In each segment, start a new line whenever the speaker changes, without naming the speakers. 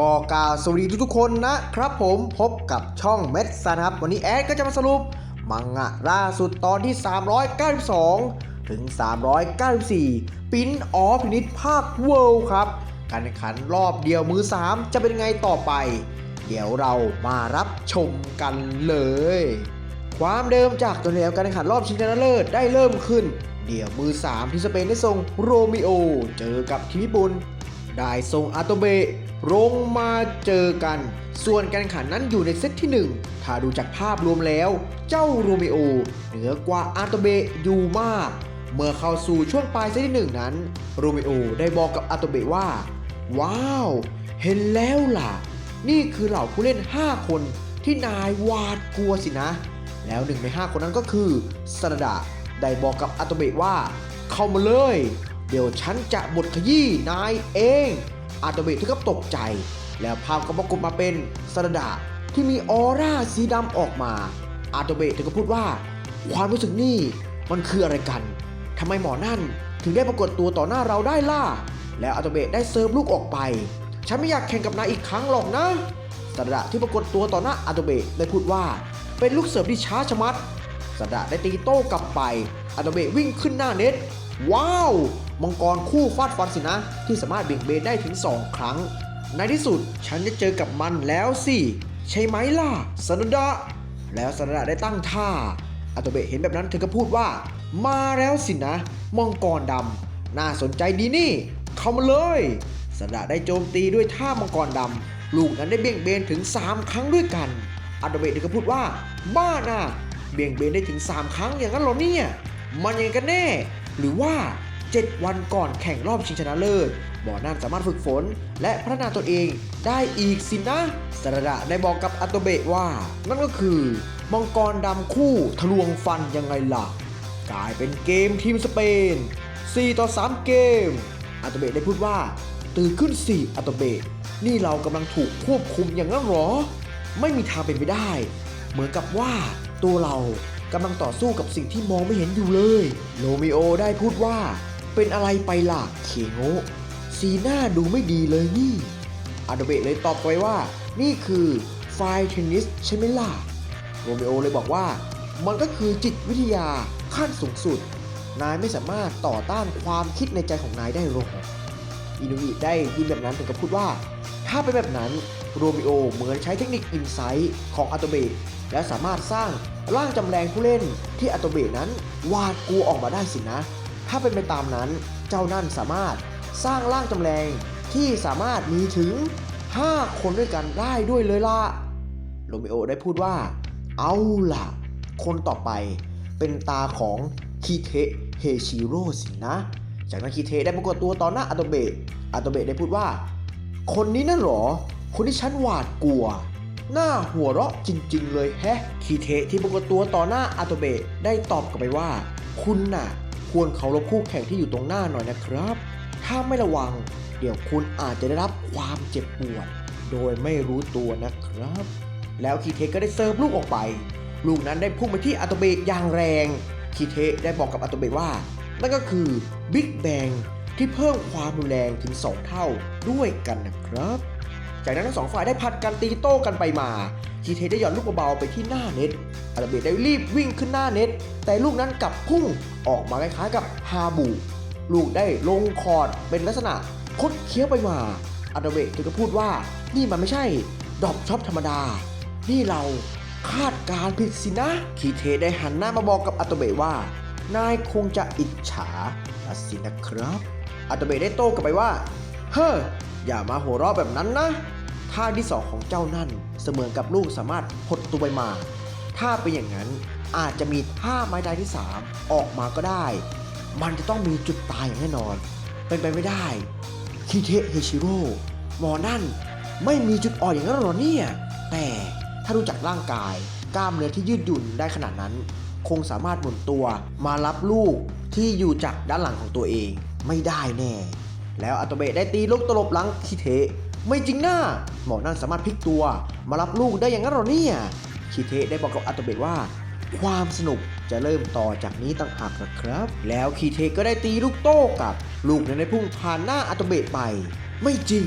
ก็กล่าวสวัสดีทุกๆคนนะครับผมพบกับช่องเม็ดซันครับวันนี้แอดก็จะมาสรุป มังงะล่าสุดตอนที่ 392 ถึง 394 ปิ้นออพินิษภาคเวิลด์ครับ การแข่งขันรอบเดียวมือ 3 จะเป็นไงต่อไป เดี๋ยวเรามารับชมกันเลย ความเดิมจากตัวแล้วการแข่งขันรอบชิงชนะเลิศได้เริ่มขึ้นเดี๋ยวมือ 3 ที่สเปนได้ส่งโรมิโอ เจอกับทีมญี่ปุ่น ได้ส่งอาโตเบะลงมาเจอกัน ส่วนการแข่งขันนั้นอยู่ในเซตที่ 1 ถ้าดูจากภาพรวมแล้ว เจ้าโรเมโอ เหนือกว่าอาโตเบะอยู่มาก เมื่อเข้าสู่ช่วงปลายเซตที่ 1 นั้น โรเมโอได้บอกกับอาโตเบะว่า ว้าว เห็นแล้วล่ะ นี่คือเหล่าผู้เล่น 5 คนที่นายวาดกลัวสินะ แล้วหนึ่งใน 5 คนนั้นก็คือสนดาได้บอกกับอาโตเบะว่า เข้ามาเลย เดี๋ยวฉันจะบดขยี้นายเอง อาโตเบะถึงกับตกใจ แล้วภาพก็ปรากฏมาเป็นสนดาที่มีออร่าสีดำออกมา อาโตเบะถึงกับพูดว่า ความรู้สึกนี่มันคืออะไรกันทำไมหมอนั่นถึงได้ปรากฏตัวต่อหน้าเราได้ล่ะ แล้วอาโตเบะได้เซิร์ฟลูกออกไป ฉันไม่อยากแข่งกับนายอีกครั้งหรอกนะสนดาที่ปรากฏตัวต่อหน้าอาโตเบะได้พูดว่า เป็นลูกเสิร์ฟที่ช้าชะมัดสดาได้ตีโต้กลับไปอาโตเบะวิ่งขึ้นหน้าเน็ต ว้าว มังกรคู่ฟาดฟันสินะ ที่สามารถเบี่ยงเบนได้ถึง 2 ครั้ง ในที่สุดฉันจะเจอกับมันแล้วสิ ใช่ไหมล่ะสนดาแล้วสนดาได้ตั้งท่าอาโตเบะเห็นแบบนั้นเธอก็พูดว่า มาแล้วสินะ มังกรดำน่าสนใจดีนี่ เข้ามาเลยสนดาได้โจมตีด้วยท่ามังกรดำลูกนั้นได้เบี่ยงเบนถึง 3 ครั้งด้วยกันอาโตเบะเธอก็พูดว่า บ้าน่ะเบี่ยงเบนได้ถึง 3 ครั้งอย่างนั้นหรอเนี่ย มันยังกันแน่ หรือว่า 7 วันก่อนแข่งรอบชิงชนะเลิศหมอนั่นสามารถฝึกฝน และพัฒนาตนเองได้อีกสินะสระดะได้บอกกับอัตโตเบะว่า นั่นก็คือ มังกรดำคู่ทะลวงฟันยังไงล่ะ กลายเป็นเกมทีมสเปน 4 ต่อ 3 เกม อัตโตเบะได้พูดว่า ตื่นขึ้นสิอัตโตเบะนี่เรากำลังถูกควบคุมอย่างนั้นหรอ ไม่มีทางเป็นไปได้ เหมือนกับว่าตัวเรากำลังต่อสู้กับสิ่งที่มองไม่เห็นอยู่เลย โรมิโอได้พูดว่า เป็นอะไรไปล่ะเคโงะสีหน้าดูไม่ดีเลยนี่อาโดเบะเลยตอบไปว่า นี่คือไฟเทนนิสใช่ไหมล่ะโรเมโอเลยบอกว่า มันก็คือจิตวิทยาขั้นสูงสุด นายไม่สามารถต่อต้านความคิดในใจของนายได้หรอกอินุอิได้ยินแบบนั้นถึงกับพูดว่า ถ้าเป็นแบบนั้นโรมิโอเหมือนใช้เทคนิคอินไซต์ของอัตโตเบะและสามารถสร้างร่างจำแรงผู้เล่นที่อัตโตเบะนั้นวาดกลัวออกมาได้สินะ ถ้าเป็นไปตามนั้น เจ้านั่นสามารถสร้างร่างจำแรงที่สามารถมีถึง 5 คนด้วยกันได้ด้วยเลยล่ะ โรเมโอได้พูดว่า เอาล่ะ คนต่อไปเป็นตาของคิเทะเฮชิโร่สินะ จากนั้นคิเทะได้ปรากฏตัวต่อหน้าอาโตเบะอาโตเบะได้พูดว่า คนนี้นั่นหรอ คนที่ฉันหวาดกลัว หน้าหัวเราะจริง ๆ เลยแฮะคีเทะที่ปรากฏตัวต่อหน้าอาโตเบะได้ตอบกลับไปว่า คุณน่ะ ควรเคารพคู่แข่งที่อยู่ตรงหน้าหน่อยนะครับ ถ้าไม่ระวัง เดี๋ยวคุณอาจจะได้รับความเจ็บปวด โดยไม่รู้ตัวนะครับ แล้วคีเทก็ได้เซิร์ฟลูกออกไป ลูกนั้นได้พุ่งไปที่อาโตเบะอย่างแรง คีเทได้บอกกับอาโตเบะว่า นั่นก็คือบิ๊กแบงที่เพิ่มความรุนแรงถึง 2 เท่าด้วยกันนะครับ จากนั้นทั้งสองฝ่ายได้ผัดกันตีโต้กันไปมา คีเทได้หย่อนลูกเบาๆไปที่หน้าเน็ตอาราเบะได้รีบวิ่งขึ้นหน้าเน็ต แต่ลูกนั้นกลับพุ่งออกมาคล้ายๆกับฮาบู ลูกได้ลงคอร์ดเป็นลักษณะคดเคี้ยวไปมาอาราเบะถึงก็พูดว่านี่มันไม่ใช่ดอปช็อปธรรมดา นี่เราคาดการณ์ผิดสินะคีเทได้หันหน้ามาบอกกับอาโตเบะว่า นายคงจะอิจฉาละสินะครับอาโตเบะได้โต้กลับไปว่า เฮ้ออย่ามาหัวเราะแบบนั้นนะ ท่าที่สองของเจ้านั่นเสมือนกับลูกสามารถหดตัวไปมา ถ้าเป็นอย่างนั้นอาจจะมีท่าไม้ตายที่ 3 ออกมาก็ได้ มันจะต้องมีจุดตายอย่างแน่นอน เป็นไปไม่ได้คิเทะเฮชิโร่หมอนั่นไม่มีจุดอ่อนอย่างนั้นหรอเนี่ย แต่ถ้ารู้จักร่างกาย กล้ามเนื้อที่ยืดหยุ่นได้ขนาดนั้น คงสามารถหมุนตัวมารับลูกที่อยู่จากด้านหลังของตัวเองไม่ได้แน่ แล้วอัตโตเบะได้ตีลูกตลบหลังคิเทะ ไม่จริงนะหมอนั่นสามารถพลิกตัว มารับลูกได้อย่างนั้นหรอเนี่ยคิเทะได้บอกกับอัตโตเบะว่า ความสนุกจะเริ่มต่อจากนี้ต่างหากนะครับ แล้วคีเทก็ได้ตีลูกโต้กับลูกนั้นได้พุ่งผ่านหน้าอัตโตเบะไป ไม่จริง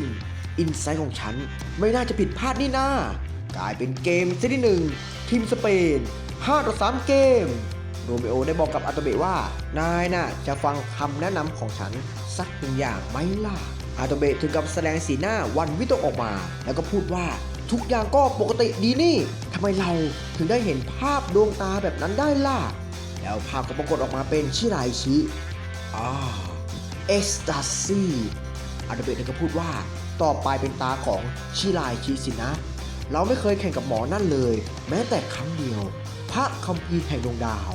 อินไซต์ของฉันไม่น่าจะผิดพลาดนี่นากลายเป็นเกมเซตที่หนึ่งทีมสเปน5ต่อ3เกม โรเมโอได้บอกกับอัตเบะว่า นายน่ะจะฟังคำแนะนำของฉันสักหนึ่งอย่างไหมล่ะ อาโตเบะถึงกับแสดงสีหน้าวันวิตกออกมา แล้วก็พูดว่าทุกอย่างก็ปกติดีนี่ทำไมเราถึงได้เห็นภาพดวงตาแบบนั้นได้ล่ะ แล้วภาพก็ปรากฏออกมาเป็นชิรายชิอ่าเอ็กซ์ตาซีอาโตเบะก็พูดว่าต่อไปเป็นตาของชิรายชิสินะ เราไม่เคยแข่งกับหมอนั่นเลย แม้แต่ครั้งเดียว พระคัมภีร์แห่งดวงดาว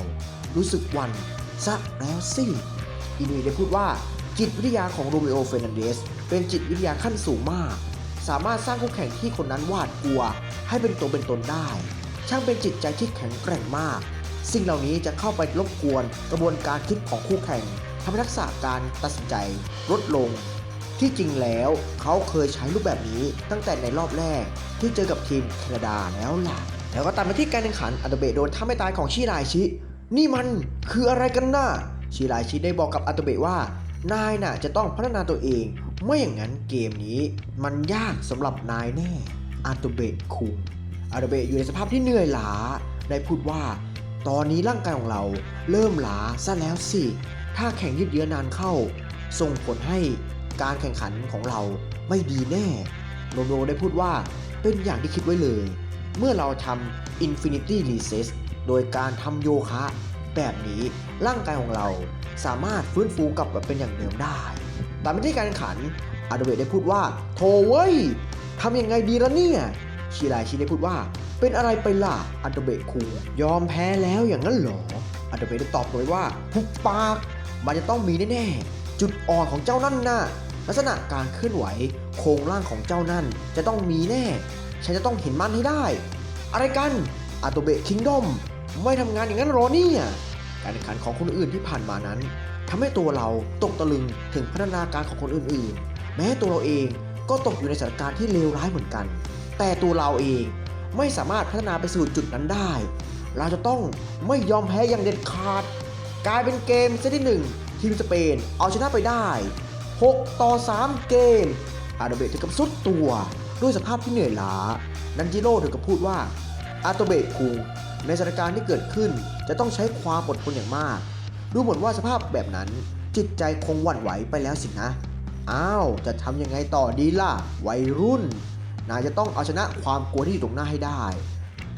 รู้สึกวันซะแล้วสิอินุยได้พูดว่า จิตวิทยาของโรเมโอเฟรนันเดสเป็นจิตวิทยาขั้นสูงมาก สามารถสร้างคู่แข่งที่คนนั้นหวาดกลัว ให้เป็นตัวเป็นตนได้ ช่างเป็นจิตใจที่แข็งแกร่งมาก สิ่งเหล่านี้จะเข้าไปรบกวนกระบวนการคิดของคู่แข่งทำให้ทักษะการตัดสินใจลดลง ที่จริงแล้วเขาเคยใช้รูปแบบนี้ตั้งแต่ในรอบแรก ที่เจอกับทีมแคนาดาแล้วล่ะ แล้วก็ตามมาที่การแข่งขันอันเดเบโดนท่าไม่ตายของชิรายชิ นี่มันคืออะไรกันน่ะชิรายชิได้บอกกับอันเดเบว่า นายน่ะจะต้องพัฒนาตัวเอง ไม่อย่างนั้นเกมนี้ มันยากสำหรับนายแน่อันเดเบะคุงอันเดเบะอยู่ในสภาพที่เหนื่อยล้า ได้พูดว่า ตอนนี้ร่างกายของเราเริ่มล้าซะแล้วสิ ถ้าแข่งยืดเยื้อนานเข้า ส่งผลให้การแข่งขันของเราไม่ดีแน่โรโมได้พูดว่าเป็นอย่างที่คิดไว้เลย เมื่อเราทำ Infinity Recess โดยการทำโยคะ แบบนี้ร่างกายของเราสามารถฟื้นฟูกลับมาเป็นอย่างเดิมได้ ตามไปที่การแข่งขันอาโดเบะได้พูดว่าโถเว้ยทำยังไงดีละเนี่ย ชิรายชิได้พูดว่า เป็นอะไรไปล่ะอันโดเบะคุงยอมแพ้แล้วอย่างนั้นหรออันโดเบะได้ตอบเลยว่าพุกปาก มันจะต้องมีแน่ๆ จุดอ่อนของเจ้านั่นน่ะลักษณะการเคลื่อนไหวโครงร่างของเจ้านั่น จะต้องมีแน่ ฉันจะต้องเห็นมันให้ได้ อะไรกันอาโตเบะคิงดอม ไม่ทำงานอย่างนั้นหรอเนี่ยการแข่งขันของคนอื่นที่ผ่านมานั้นทำให้ตัวเราตกตะลึงถึงพัฒนาการของคนอื่นๆ แม้ตัวเราเองก็ตกอยู่ในสถานการณ์ที่เลวร้ายเหมือนกัน แต่ตัวเราเองไม่สามารถพัฒนาไปสู่จุดนั้นได้ เราจะต้องไม่ยอมแพ้อย่างเด็ดขาด กลายเป็นเกมเซตที่หนึ่งทีมสเปนเอาชนะไปได้ 6 ต่อ 3 เกม อาโดเบะถึงกับสุดตัวด้วยสภาพที่เหนื่อยล้า นันจิโร่ถึงกับพูดว่าอาโตเบะคุง ในสถานการณ์ที่เกิดขึ้นจะต้องใช้ความอดทนอย่างมาก ดูเหมือนว่าสภาพแบบนั้น จิตใจคงหวั่นไหวไปแล้วสินะ อ้าว จะทำยังไงต่อดีล่ะ วัยรุ่น นายจะต้องเอาชนะความกลัวที่อยู่ตรงหน้าให้ได้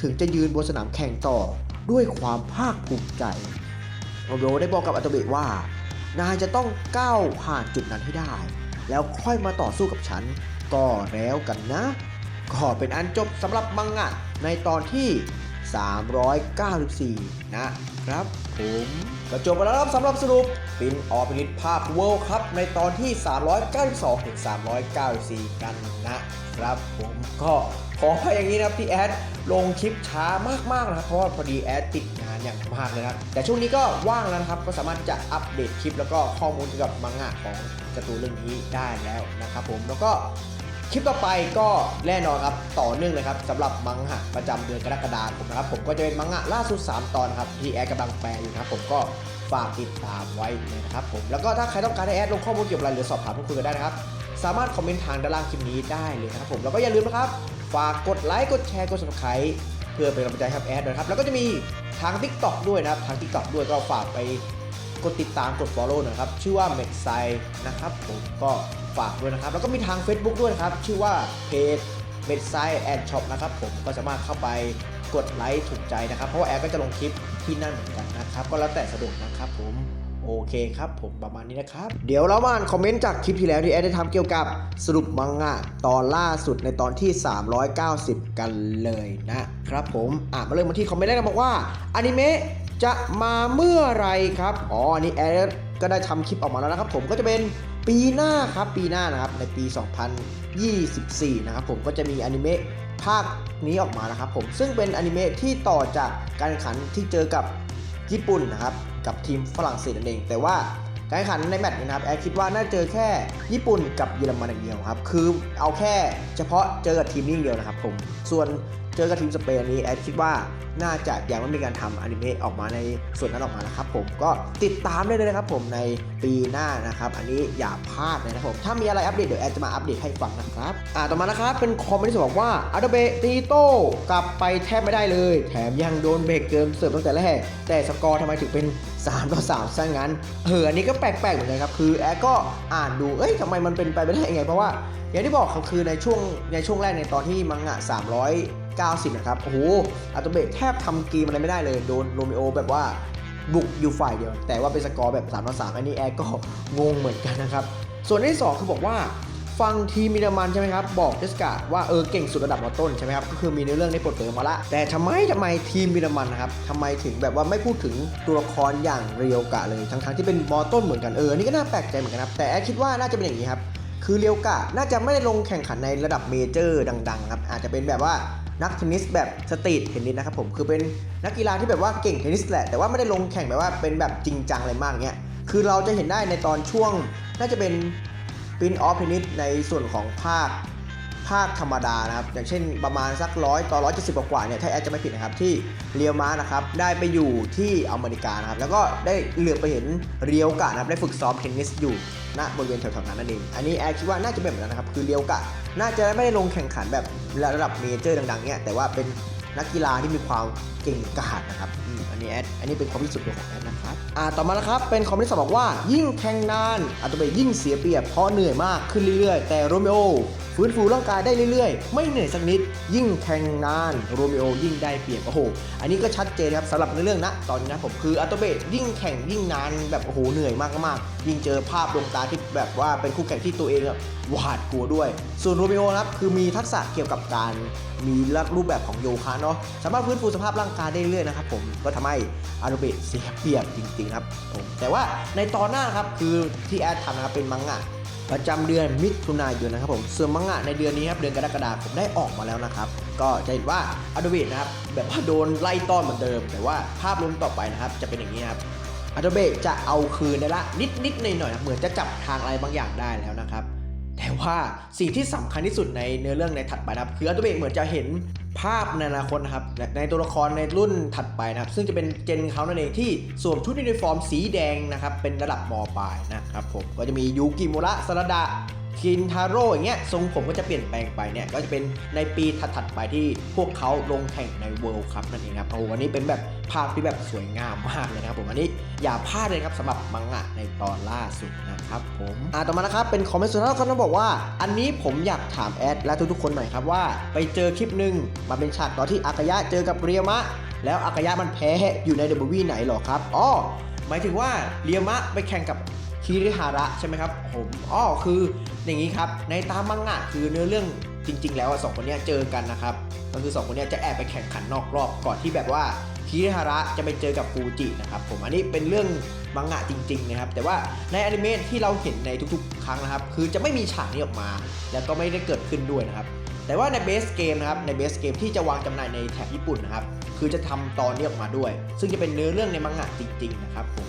ถึงจะยืนบนสนามแข่งต่อด้วยความภาคภูมิใจโรโรได้บอกกับอัตเบะว่า นายจะต้องก้าวผ่านจุดนั้นให้ได้ แล้วค่อยมาต่อสู้กับฉันก็แล้วกันนะ ก็เป็นอันจบสำหรับมังงะในตอนที่ 394 นะครับผมก็จบไปแล้วครับสำหรับสรุปปินออฟลิตภาคเวิลด์ครับในตอนที่ 392ถึง394 กันนะครับผมก็ขอให้อย่างนี้นะครับที่แอดลงคลิปช้ามากๆนะครับเพราะว่าพอดีแอดติดงานอย่างมากเลยนะครับแต่ช่วงนี้ก็ว่างแล้วนะครับก็สามารถที่จะอัปเดตคลิปแล้วก็ข้อมูลเกี่ยวกับมังงะของการ์ตูนเรื่องนี้ได้แล้วนะครับผมแล้วก็ คลิปต่อไปก็แน่นอนครับต่อเนื่องเลยครับสำหรับมังงะประจำเดือนกรกฎาคมนะครับผมก็จะเป็นมังงะล่าสุด 3 ตอนนครับที่แอดกำลังแปลอยู่นะครับผมก็ฝากติดตามไว้เลยนะครับผมแล้วก็ถ้าใครต้องการให้แอดลงข้อมูลเกี่ยวกับอะไรหรือสอบถามพูดคุยกันได้นะครับ สามารถคอมเมนต์ทางด้านล่างคลิปนี้ได้เลยนะครับผมแล้วก็อย่าลืมนะครับ ฝากกดไลค์กดแชร์กด subscribe เพื่อเป็นกำลังใจให้ครับแอดด้วยนะครับแล้วก็จะมีทาง TikTok ด้วยนะครับทาง TikTok ด้วยก็ฝากไปกดติดตามกด follow นะครับชื่อว่า m e x i นะครับผมก็ ฝากด้วยนะครับ แล้วก็มีทาง Facebook ด้วยนะครับ ชื่อว่าเพจ m e x i and Shop นะครับผมก็สามารถเข้าไปกดไลค์ถูกใจนะครับ เพราะว่าแอร์ก็จะลงคลิปที่นั่นเหมือนกันนะครับ ก็แล้วแต่สะดวกนะครับผมโอเคครับผมประมาณนี้นะครับ เดี๋ยวเรามาอ่านคอมเมนต์จากคลิปที่แล้วที่แอดได้ทำเกี่ยวกับสรุปมังงะตอนล่าสุดในตอนที่ 390 กันเลยนะครับผมอะมาเริ่มมาที่คอมเมนต์แรกกันบอกว่าอนิเมะจะมาเมื่อไรครับ อ๋ออันนี้แอดก็ได้ทำคลิปออกมาแล้วนะครับผมก็จะเป็น ปีหน้าครับปีหน้านะครับในปี 2024 นะครับผมก็จะมีอนิเมะภาคนี้ออกมานะครับผมซึ่งเป็นอนิเมะที่ต่อจากการแข่งขันที่เจอกับญี่ปุ่นนะครับกับทีมฝรั่งเศสนั่นเอง แต่ว่าการแข่งขันในแมตช์นี้นะครับแอร์คิดว่าน่าเจอแค่ญี่ปุ่นกับเยอรมันอย่างเดียวครับคือเอาแค่เฉพาะเจอกับทีมนี้เดียวนะครับผมส่วน เจอกับทีมสเปนนี้แอดคิดว่าน่าจะยังไม่มีการทำอนิเมะออกมาในส่วนนั้นออกมานะครับผมก็ติดตามได้เลยนะครับผมในปีหน้านะครับ อันนี้อย่าพลาดเลยนะครับผมถ้ามีอะไรอัปเดตเดี๋ยวแอดจะมาอัปเดตให้ฟังนะครับอ่าต่อมานะครับเป็นคอมเมนต์ที่บอกว่าอาดเบตีโต้กลับไปแทบไม่ได้เลย แถมยังโดนเบรกเกินเสิร์ฟตั้งแต่แรกแต่สกอร์ทำไมถึงเป็น3ต่อ3ซะงั้นเอออันนี้ก็แปลกๆเหมือนกันครับคือแอดก็อ่านดูเอ้ยทำไมมันเป็นไปไม่ได้ยังไงเพราะว่าอย่างที่บอกครับคือในช่วงในช่วงแรกในตอนที่มังงะ 90 นะครับ โอ้โหอัตโตเบะแทบทำเกมอะไรไม่ได้เลย โดนโรมิโอแบบว่าบุกอยู่ฝ่ายเดียว แต่ว่าเป็นสกอร์แบบ3ต่อ3อันนี้แอดก็งงเหมือนกันนะครับ ส่วนที่ 2 คือบอกว่าฟังทีมมิรามันใช่ไหมครับ บอกเจสกาว่าเออเก่งสุดระดับมอต้นใช่ไหมครับก็คือมีในเรื่องได้ปลดเปลื้อมาละ แต่ทำไมทำไมทีมมิรามันนะครับทำไมถึงแบบว่าไม่พูดถึงตัวละครอย่างเรียวกะเลยทั้งๆที่เป็นมอต้นเหมือนกันเออนนี่ก็น่าแปลกใจเหมือนกันครับแต่แอดคิดว่าน่าจะเป็นอย่างนี้ครับคือเรียวกะน่าจะไม่ได้ลงแข่งขันในระดับเมเจอร์ดังๆครับอาจจะเป็นแบบว่า นักเทนนิสแบบสตรีทเทนนิสนะครับผมคือเป็นนักกีฬาที่แบบว่าเก่งเทนนิสแหละแต่ว่าไม่ได้ลงแข่งแบบว่าเป็นแบบจริงจังอะไรมากเงี้ยคือเราจะเห็นได้ในตอนช่วง น่าจะเป็นปินออฟเทนนิสในส่วนของภาคภาคธรรมดานะครับ อย่างเช่นประมาณสักร้อยต่อร้อยเจ็ดสิบกว่าเนี่ยถ้าแอดจะไม่ผิดนะครับ ที่เรียวมานะครับ ได้ไปอยู่ที่อเมริกานะครับ แล้วก็ได้เหลือไปเห็นเรียวกะนะครับ ได้ฝึกซ้อมเทนนิสอยู่ณบริเวณแถวๆนั้นนั่นเอง อันนี้แอดคิดว่าน่าจะเป็นแบบนั้นนะครับ คือเรียวกะ น่าจะไม่ได้ลงแข่งขันแบบระดับเมเจอร์ดังๆเนี่ยแต่ว่าเป็น นักกีฬาที่มีความเก่งกาจนะครับอืมอันนี้แอด อันนี้เป็นความพิสูจน์ตัวของแอดนะครับ อ่า ต่อมานะครับ เป็นคอมเมนต์สองบอกว่า ยิ่งแข่งนานอัตโตเบะยิ่งเสียเปรียบเพราะเหนื่อยมากขึ้นเรื่อยๆ แต่โรเมโอฟื้นฟูร่างกายได้เรื่อยๆ ไม่เหนื่อยสักนิด ยิ่งแข่งนานโรเมโอยิ่งได้เปรียบ โอ้โห อันนี้ก็ชัดเจนครับสำหรับในเรื่องนะตอนนี้นะผมคืออัตโตเบะยิ่งแข่งยิ่งนานแบบโอ้โหเหนื่อยมากๆ ยิ่งเจอภาพดวงตาที่แบบว่าเป็นคู่แข่งที่ตัวเองอะหวาดกลัวด้วย ส่วนโรเมโอนะครับคือมีทักษะเกี่ยวกับการมีรูปแบบของโยคะเนาะสามารถฟื้นฟูสภาพร่างกายได้เรื่อยๆนะครับผมก็ทำให้อาโตเบะเสียเปรียบจริงๆครับผมแต่ว่าในตอนหน้าครับคือที่แอดทำนะครับเป็นมังงะประจำเดือนมิถุนายนนะครับผมส่วนมังงะในเดือนนี้ครับเดือนกรกฎาคมได้ออกมาแล้วนะครับ ก็จะเห็นว่าอ d ด b บนะครับแบบว่าโดนไล่ต้อนเหมือนเดิม แต่ว่าภาพรวมต่อไปนะครับจะเป็นอย่างนี้ครับอ d ด b บจะเอาคืนได้ละนิดนิดๆหน่อยหน่อยๆนะเหมือนจะจับทางอะไรบางอย่างได้แล้วนะครับ่าสิ่งที่สำคัญที่สุดในเนื้อเรื่องในถัดไปนะครับคืออัตเบกเหมือนจะเห็นภาพในอนาคตนะครับ ในตัวละครในรุ่นถัดไปนะครับ ซึ่งจะเป็นเจนเขานั่นเองที่สวมชุดยูนิฟอร์มสีแดงนะครับ เป็นระดับมปลายนะครับผมก็จะมียูกิมุระสรดะ คินทาโร่อย่างเงี้ยทรงผมก็จะเปลี่ยนแปลงไปเนี่ยก็จะเป็นในปีถัดๆไปที่พวกเขาลงแข่งในเวิลด์คัพนั่นเองครับโอ้โหอันนี้เป็นแบบภาพที่แบบสวยงามมากเลยนะครับผมอันนี้อย่าพลาดเลยครับสำหรับมังงะในตอนล่าสุดนะครับผมอ่าต่อมานะครับเป็นคอมเมนต์สุดท้ายเขาต้องบอกว่า อันนี้ผมอยากถามแอดและทุกๆคนหน่อยครับว่า ไปเจอคลิปหนึ่งมาเป็นฉากตอนที่อากายะเจอกับเรียมะ แล้วอากายะมันแพ้อยู่ในเดบิวไหนหรอครับอ๋อหมายถึงว่าเรียมะไปแข่งกับ คิริฮาระใช่ไหมครับผมอ๋อคืออย่างนี้ครับ ในตามมังงะคือเนื้อเรื่องจริง ๆ แล้วสองคนนี้เจอกันนะครับก็คือสองคนนี้จะแอบไปแข่งขันนอกรอบก่อนที่แบบว่าคิริฮาระจะไปเจอกับฟูจินะครับผมอันนี้เป็นเรื่องมังงะจริง ๆ นะครับ แต่ว่าในอนิเมะที่เราเห็นในทุกๆ ครั้งนะครับ คือจะไม่มีฉากนี้ออกมา แล้วก็ไม่ได้เกิดขึ้นด้วยนะครับ แต่ว่าในเบสเกมนะครับในเบสเกมที่จะวางจำหน่ายในแถบญี่ปุ่นนะครับคือจะทำตอนนี้ออกมาด้วย ซึ่งจะเป็นเนื้อเรื่องในมังงะจริง ๆ นะครับผม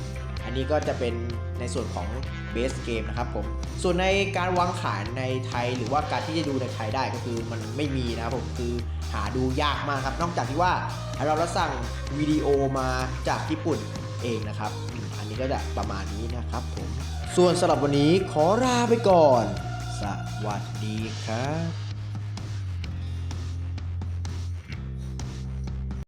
นี้ก็จะเป็นในส่วนของเบสเกมนะครับผม ส่วนในการวางขายในไทยหรือว่าการที่จะดูในไทยได้ก็คือมันไม่มีนะครับผมคือหาดูยากมากครับ นอกจากที่ว่าเราเราสั่งวิดีโอมาจากญี่ปุ่นเองนะครับ อันนี้ก็จะประมาณนี้นะครับผม ส่วนสำหรับวันนี้ขอลาไปก่อน สวัสดีครับ